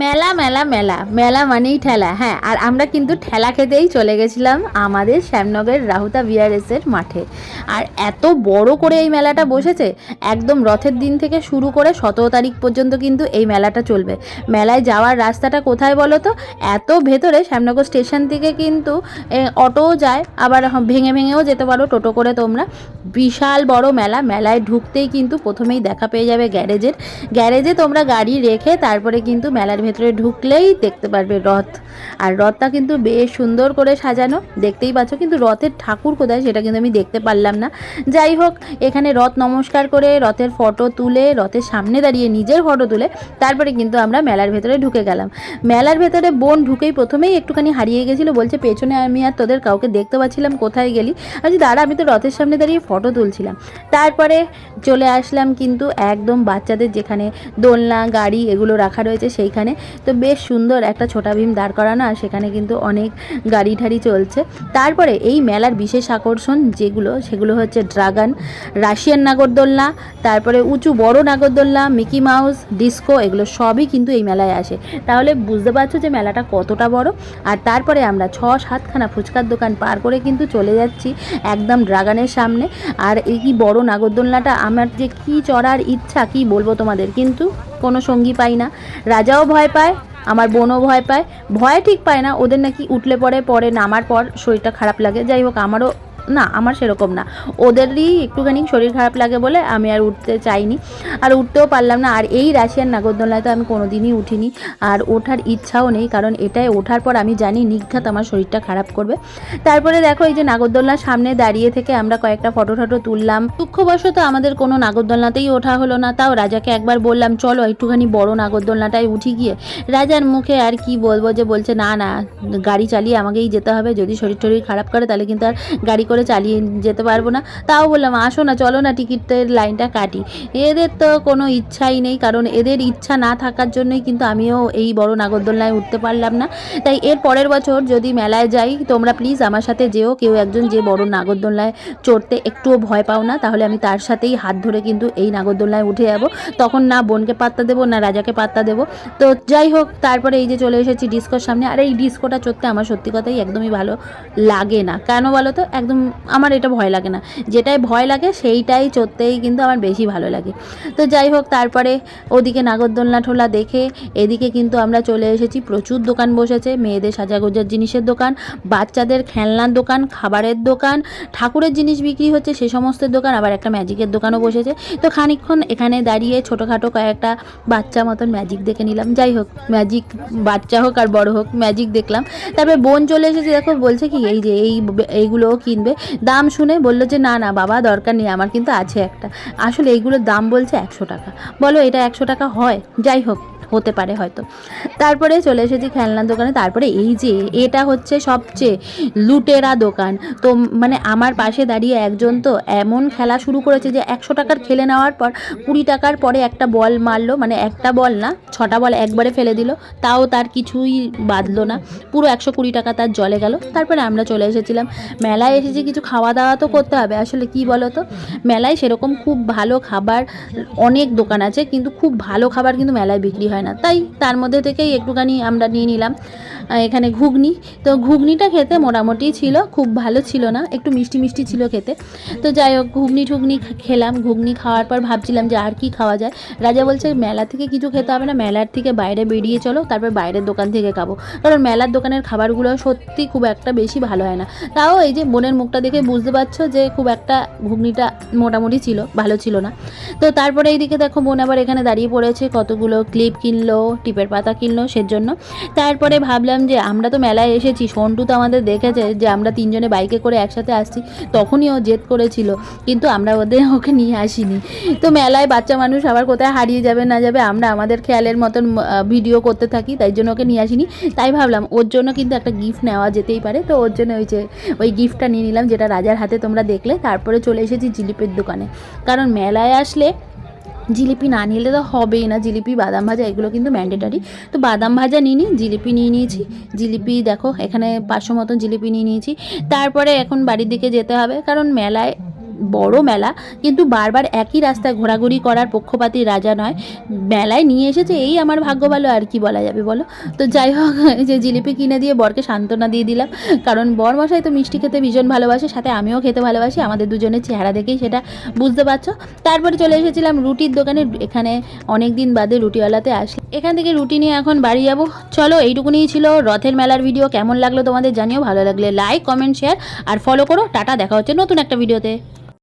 মেলা মেলা মেলা। মেলা মানেই ঠেলা হ্যাঁ। আর আমরা কিন্তু ঠেলা খেতেই চলে গেছিলাম আমাদের শ্যামনগর রাহুতা বিআরএসের মাঠে। আর এত বড় করে এই মেলাটা বসেছে, একদম রথের দিন থেকে শুরু করে সতেরো তারিখ পর্যন্ত কিন্তু এই মেলাটা চলবে। মেলায় যাওয়ার রাস্তাটা কোথায় বলো তো? এত ভেতরে শ্যামনগর স্টেশন থেকে কিন্তু অটোও যায়, আবার ভেঙে ভেঙেও যেতে পারো টোটো করে তোমরা। বিশাল বড় মেলা, মেলায় ঢুকতেই কিন্তু প্রথমেই দেখা পেয়ে যাবে গ্যারেজের। গ্যারেজে তোমরা গাড়ি রেখে তারপরে কিন্তু মেলার ভেতরে ঢুকলেই দেখতে পারবে রথ। আর রথটা কিন্তু বেশ সুন্দর করে সাজানো। দেখতেই পাচ্ছ কিন্তু রথের ঠাকুর কোথায় সেটা কিন্তু আমি দেখতে পারলাম না। যাই হোক এখানে রথ নমস্কার করে রথের ফটো তুলে রথের সামনে দাঁড়িয়ে নিজের ফটো তুলে তারপরে কিন্তু আমরা মেলার ভেতরে ঢুকে গেলাম। মেলার ভেতরে বোন ঢুকেই প্রথমেই একটুখানি হারিয়ে গেছিল বলছে পেছনে আমি আর তোদের কাউকে দেখতে পাচ্ছিলাম কোথায় গেলি? বলছি, দাঁড়া আমি তো রথের সামনে দাঁড়িয়ে ফটো তুলছিলাম। তারপরে চলে আসলাম কিন্তু একদম বাচ্চাদের যেখানে দোলনা গাড়ি এগুলো রাখা রয়েছে সেইখানে। তো বেশ সুন্দর একটা ছোটা ভীম দাঁড় করানো, আর সেখানে কিন্তু অনেক গাড়ি ঠাড়ি চলছে। তারপরে এই মেলার বিশেষ আকর্ষণ যেগুলো, সেগুলো হচ্ছে ড্রাগন, রাশিয়ান নাগরদোলনা, তারপরে উঁচু বড় নাগরদোলনা, মিকি মাউস, ডিস্কো, এগুলো সবই কিন্তু এই মেলায় আসে। তাহলে বুঝতে পারছ যে মেলাটা কতটা বড়। আর তারপরে আমরা ছ সাতখানা ফুচকার দোকান পার করে কিন্তু চলে যাচ্ছি একদম ড্রাগনের সামনে। আর এই কি বড় নাগরদোলনাটা আমার যে কি চড়ার ইচ্ছা, কি বলব তোমাদের কিন্তু? কোনো সঙ্গী পাই না। রাজাও ভয় পায়, আমার বোনও ভয় পায়। ভয় ঠিক পায় না, ওদের নাকি উঠলে পরে পরে নামার পর শরীরটা খারাপ লাগে। যাই হোক, আমারও না, আমার সেরকম না। ওদেরই একটুখানি শরীর খারাপ লাগে বলে আমি আর উঠতে চাইনি। আর উঠতেও পারলাম না। আর এই রাশিয়ার নাগরদোলনায় তো আমি কোনোদিনই উঠিনি। আর ওঠার ইচ্ছাও নেই, কারণ এটাই ওঠার পর আমি জানি নিঘাত আমার শরীরটা খারাপ করবে। তারপরে দেখো, এই যে নাগরদোলনার সামনে দাঁড়িয়ে থেকে আমরা কয়েকটা ফটো টটো তুললাম। দুঃখবশত আমাদের কোনো নাগরদোলনাতেই ওঠা হলো না। তাও রাজাকে একবার বললাম, চলো একটুখানি বড় নাগরদোলনাটায় উঠি গিয়ে। রাজার মুখে আর কি বলব যে বলছে, না না, গাড়ি চালিয়ে আমাকেই যেতে হবে। যদি শরীর টরীর খারাপ করে, তাহলে কিন্তু আর গাড়ি করে চালিয়ে যেতে পারব না। তাও বললাম, আসো না, চলো না টিকিটের লাইনটা কাটি। এদের তো কোনো ইচ্ছাই নেই, কারণ এদের ইচ্ছা না থাকার জন্যই কিন্তু আমিও এই বড় নাগরদোলনায় উঠতে পারলাম না। তাই এর পরের বছর যদি মেলায় যাই, তোমরা প্লিজ আমার সাথে যেও। কেউ একজন যে বড় নাগরদোলনায় চড়তে একটুও ভয় পাও না, তাহলে আমি তার সাথেই হাত ধরে কিন্তু এই নাগরদোলনায় উঠে যাব। তখন না বোনকে পাত্তা দেবো, না রাজাকে পাত্তা দেবো। তো যাই হোক, তারপরে এই যে চলে এসেছি ডিস্কোর সামনে। আর এই ডিস্কোটা চড়তে আমার সত্যি কথাই একদমই ভালো লাগে না। কেন বলো তো? একদম আমার এটা ভয় লাগে না। যেটাই ভয় লাগে সেইটাই চড়তেই কিন্তু আমার বেশি ভালো লাগে। তো যাই হোক, তারপরে ওদিকে নাগরদোলনা ঠোলা দেখে এদিকে কিন্তু আমরা চলে এসেছি। প্রচুর দোকান বসেছে, মেয়েদের সাজাগোজার জিনিসের দোকান, বাচ্চাদের খেলনার দোকান, খাবারের দোকান, ঠাকুরের জিনিস বিক্রি হচ্ছে সে সমস্ত দোকান, আবার একটা ম্যাজিকের দোকানও বসেছে। তো খানিকক্ষণ এখানে দাঁড়িয়ে ছোটোখাটো কয়েকটা বাচ্চা মতন ম্যাজিক দেখে নিলাম। যাই হোক, ম্যাজিক বাচ্চা হোক আর বড় হোক, ম্যাজিক দেখলাম। তারপরে বোন চলে এসেছে, দেখো বলছে কি, এই যে এই এইগুলোও কিনবে। দাম শুনে বলল যে, না না, বাবা, দরকার নেই, আমার কিন্তু আছে একটা। আসলে এইগুলোর দাম বলছে একশো টাকা। বলো, এটা একশো টাকা হয়? যাই হোক। হতে পারে হয়তো। তারপরে চলে এসেছি খেলনার দোকানে। তারপরে এই যে, এটা হচ্ছে সবচেয়ে লুটেরা দোকান। তো মানে আমার পাশে দাঁড়িয়ে একজন তো এমন খেলা শুরু করেছে যে একশো টাকার খেলে নেওয়ার পর কুড়ি টাকার পরে একটা বল মারলো। মানে একটা বল না, ছটা বল একবারে ফেলে দিল। তাও তার কিছুই বাঁধলো না। পুরো একশো কুড়ি টাকা তার জলে গেল। তারপরে আমরা চলে এসেছিলাম। মেলায় এসেছি কিছু খাওয়া দাওয়া তো করতে হবে। আসলে কি বলো তো মেলায় সেরকম খুব ভালো খাবার অনেক দোকান আছে, কিন্তু খুব ভালো খাবার কিন্তু মেলায় বিক্রি হয় না। তাই তার মধ্যে থেকেই একটুখানি আমরা নিয়ে নিলাম। এখানে ঘুগনি। তো ঘুগনিটা খেতে মোটামুটি ছিল, খুব ভালো ছিল না, একটু মিষ্টি মিষ্টি ছিল খেতে। তো যাই হোক, ঘুগনি ঠুগনি খেলাম, ঘুগনি খাওয়ার পর ভাবছিলাম যে আর কি খাওয়া যায়। রাজা বলছে, মেলা থেকে কিছু খেতে হবে না, মেলার থেকে বাইরে বেরিয়ে চলো, তারপর বাইরের দোকান থেকে খাব। কারণ মেলার দোকানের খাবারগুলো সত্যি খুব একটা বেশি ভালো হয় না। তাও এই যে বোনের মুখটা দেখে বুঝতে পারছ যে খুব একটা ঘুগনিটা মোটামুটি ছিল, ভালো ছিল না। তো তারপরে এইদিকে দেখো বোন আবার এখানে দাঁড়িয়ে পড়েছে, কতগুলো ক্লিপ কিনলো, টিপের পাতা কিনলো সেজন্য। তারপরে ভাবলাম যে, আমরা তো মেলায় এসেছি, সন্টু তো আমাদের দেখেছে যে, আমরা তিনজনে বাইকে করে একসাথে আসছি, তখনই ও জেদ করেছিল, কিন্তু আমরা ওদের, ওকে নিয়ে আসিনি। তো মেলায় বাচ্চা মানুষ আবার কোথায় হারিয়ে যাবে না যাবে, আমরা আমাদের খেয়ালের মতন ভিডিও করতে থাকি, তাই জন্য ওকে নিয়ে আসিনি। তাই ভাবলাম, ওর জন্য কিন্তু একটা গিফট নেওয়া যেতেই পারে, তো ওর জন্য ওই যে, ওই গিফটটা নিয়ে নিলাম, যেটা রাজার হাতে তোমরা দেখলে, তারপরে চলে এসেছি জিলিপির দোকানে। কারণ মেলায় আসলে জিলিপি না নিলে তো হবেই না। জিলিপি, বাদাম ভাজা, এগুলো কিন্তু ম্যান্ডেটারি তো বাদাম ভাজা নিয়ে নিই জিলিপি নিয়ে নিয়েছি। জিলিপি দেখো, এখানে পাঁচশো মতন জিলিপি নিয়ে নিয়েছি। তারপরে এখন বাড়ির দিকে যেতে হবে, কারণ মেলায় বড় মেলা, কিন্তু বারবার একই রাস্তায় ঘোরাঘুরি করার পক্ষপাতী রাজা নয়। মেলায় নিয়ে এসেছে, এই আমার ভাগ্য ভালো, আর কি বলা যাবে বলো? তো যাই হোক যে জিলিপি কিনে দিয়ে বরকে সান্ত্বনা দিয়ে দিলাম। কারণ বর মশাই তো মিষ্টি খেতে ভীষণ ভালোবাসে, সাথে আমিও খেতে ভালোবাসি, আমাদের দুজনের চেহারা দেখেই সেটা বুঝতে পারছ। তারপরে চলে এসেছিলাম রুটির দোকানে, এখানে অনেক দিন বাদে রুটিওয়ালাতে আসলে এখান থেকে রুটি নিয়ে এখন বাড়ি যাব। চলো এইটুকুনিই ছিল রথের মেলার ভিডিও, কেমন লাগল তোমাদের জানিও, ভালো লাগলে লাইক কমেন্ট শেয়ার আর ফলো করো। টাটা, দেখা হচ্ছে নতুন একটা ভিডিওতে